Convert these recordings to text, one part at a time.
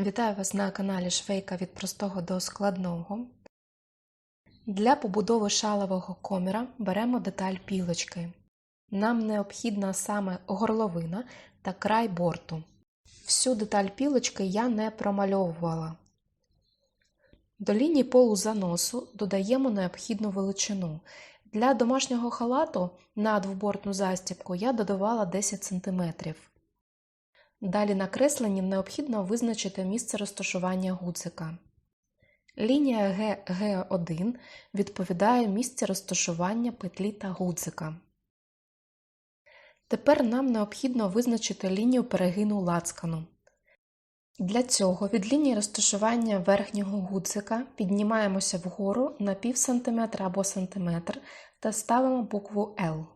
Вітаю вас на каналі Швейка від простого до складного. Для побудови шалового коміра беремо деталь пілочки. Нам необхідна саме горловина та край борту. Всю деталь пілочки я не промальовувала. До лінії полузаносу додаємо необхідну величину. Для домашнього халату на двобортну застібку я додавала 10 см. Далі накресленням необхідно визначити місце розташування гудзика. Лінія ГГ1 відповідає місці розташування петлі та гудзика. Тепер нам необхідно визначити лінію перегину лацкану. Для цього від лінії розташування верхнього гудзика піднімаємося вгору на пів сантиметра або сантиметр та ставимо букву L.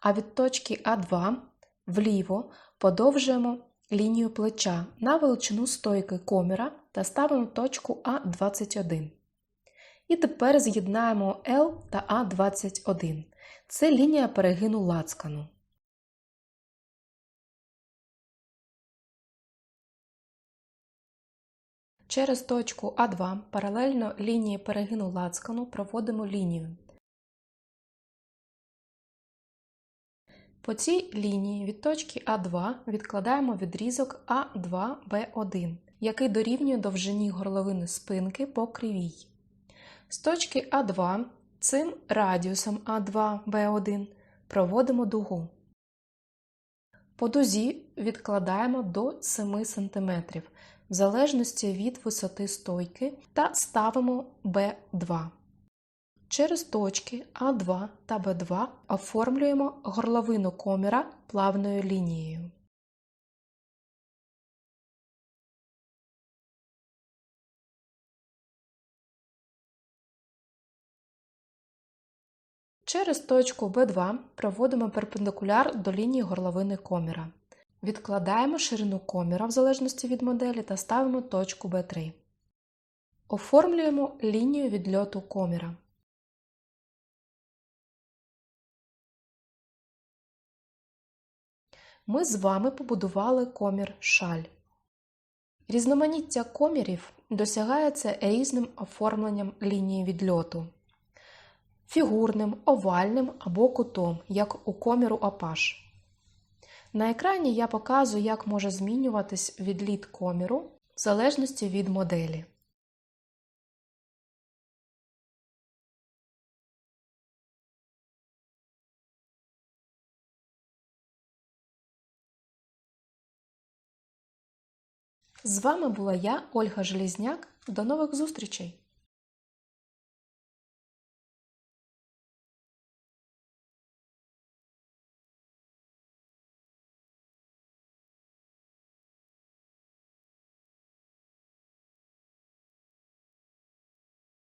А від точки А2 вліво подовжуємо лінію плеча на величину стойки коміра та ставимо точку А21. І тепер з'єднаємо L та А21. Це лінія перегину лацкану. Через точку А2 паралельно лінії перегину лацкану проводимо лінію. По цій лінії від точки А2 відкладаємо відрізок А2Б1, який дорівнює довжині горловини спинки по кривій. З точки А2 цим радіусом А2Б1 проводимо дугу. По дузі відкладаємо до 7 см в залежності від висоти стойки та ставимо Б2. Через точки А2 та Б2 оформлюємо горловину коміра плавною лінією. Через точку Б2 проводимо перпендикуляр до лінії горловини коміра. Відкладаємо ширину коміра в залежності від моделі та ставимо точку Б3. Оформлюємо лінію відльоту коміра. Ми з вами побудували комір шаль. Різноманіття комірів досягається різним оформленням лінії відльоту фігурним, овальним або кутом, як у коміру Апаш. На екрані я показую, як може змінюватись відліт коміру в залежності від моделі. З вами була я, Ольга Желізняк. До нових зустрічей!